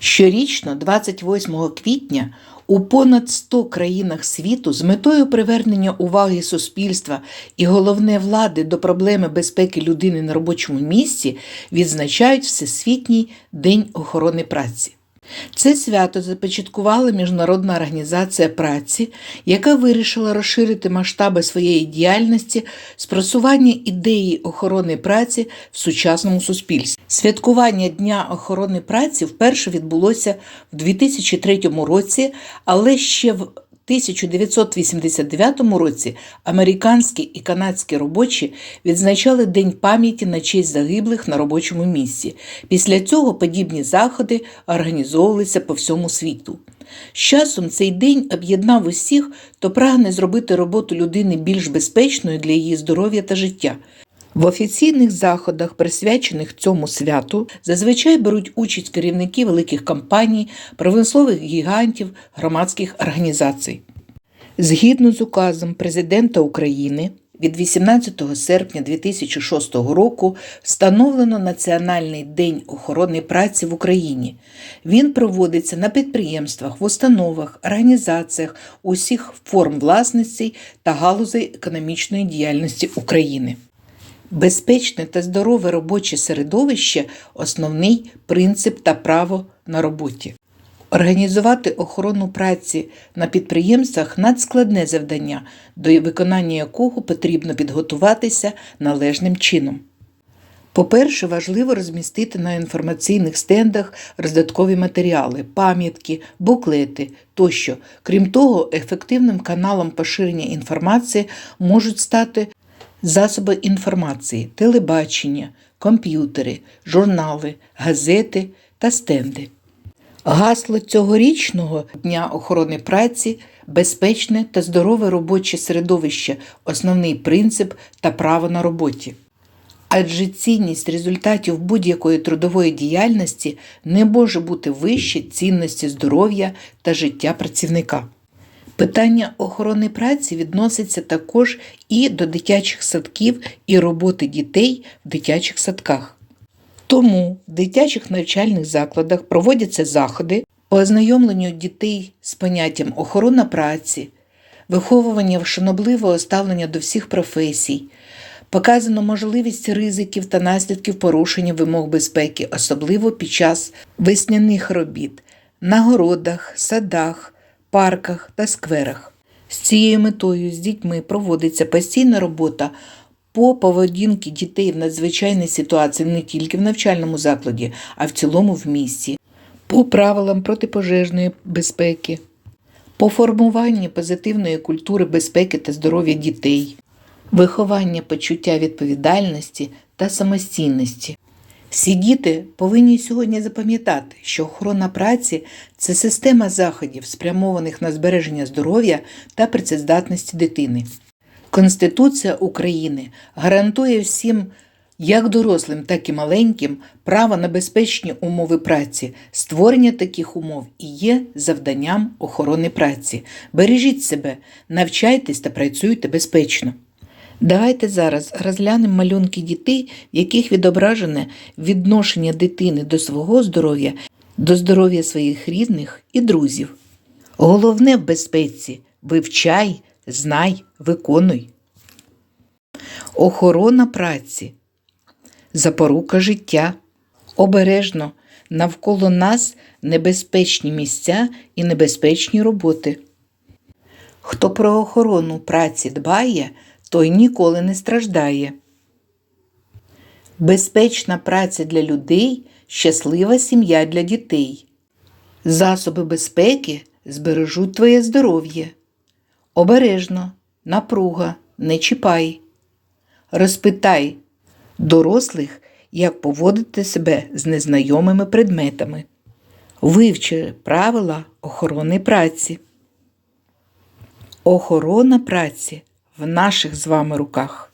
Щорічно, 28 квітня, у понад 100 країнах світу з метою привернення уваги суспільства і головне влади до проблеми безпеки людини на робочому місці відзначають Всесвітній День охорони праці. Це свято започаткувала Міжнародна організація праці, яка вирішила розширити масштаби своєї діяльності з просування ідеї охорони праці в сучасному суспільстві. Святкування Дня охорони праці вперше відбулося в 2003 році, але ще в 1989 році американські і канадські робочі відзначали День пам'яті на честь загиблих на робочому місці. Після цього подібні заходи організовувалися по всьому світу. З часом цей день об'єднав усіх, хто прагне зробити роботу людини більш безпечною для її здоров'я та життя. В офіційних заходах, присвячених цьому святу, зазвичай беруть участь керівники великих компаній, промислових гігантів, громадських організацій. Згідно з указом Президента України від 18 серпня 2006 року встановлено Національний день охорони праці в Україні. Він проводиться на підприємствах, в установах, організаціях усіх форм власності та галузей економічної діяльності України. Безпечне та здорове робоче середовище основний принцип та право на роботі. Організувати охорону праці на підприємствах надскладне завдання, до виконання якого потрібно підготуватися належним чином. По-перше, важливо розмістити на інформаційних стендах роздаткові матеріали, пам'ятки, буклети тощо. Крім того, ефективним каналом поширення інформації можуть стати засоби інформації, телебачення, комп'ютери, журнали, газети та стенди. Гасло цьогорічного Дня охорони праці безпечне та здорове робоче середовище основний принцип та право на роботі. Адже цінність результатів будь-якої трудової діяльності не може бути вище цінності здоров'я та життя працівника. Питання охорони праці відноситься також і до дитячих садків і роботи дітей в дитячих садках. Тому в дитячих навчальних закладах проводяться заходи по ознайомленню дітей з поняттям охорона праці, виховування шанобливого ставлення до всіх професій, показано можливість ризиків та наслідків порушення вимог безпеки, особливо під час весняних робіт, на городах, садах, парках та скверах. З цією метою з дітьми проводиться постійна робота по поведінки дітей в надзвичайній ситуації не тільки в навчальному закладі, а в цілому в місті, по правилам протипожежної безпеки, по формуванню позитивної культури безпеки та здоров'я дітей, виховання почуття відповідальності та самостійності. Всі діти повинні сьогодні запам'ятати, що охорона праці це система заходів, спрямованих на збереження здоров'я та працездатності дитини. Конституція України гарантує всім, як дорослим, так і маленьким, право на безпечні умови праці. Створення таких умов і є завданням охорони праці. Бережіть себе, навчайтесь та працюйте безпечно. Давайте зараз розглянемо малюнки дітей, в яких відображене відношення дитини до свого здоров'я, до здоров'я своїх рідних і друзів. Головне в безпеці вивчай, знай, виконуй. Охорона праці, запорука життя. Обережно навколо нас небезпечні місця і небезпечні роботи. Хто про охорону праці дбає, той ніколи не страждає. Безпечна праця для людей, щаслива сім'я для дітей. Засоби безпеки збережуть твоє здоров'я. Обережно, напруга, не чіпай. Розпитай дорослих, як поводити себе з незнайомими предметами. Вивчи правила охорони праці. Охорона праці в наших з вами руках.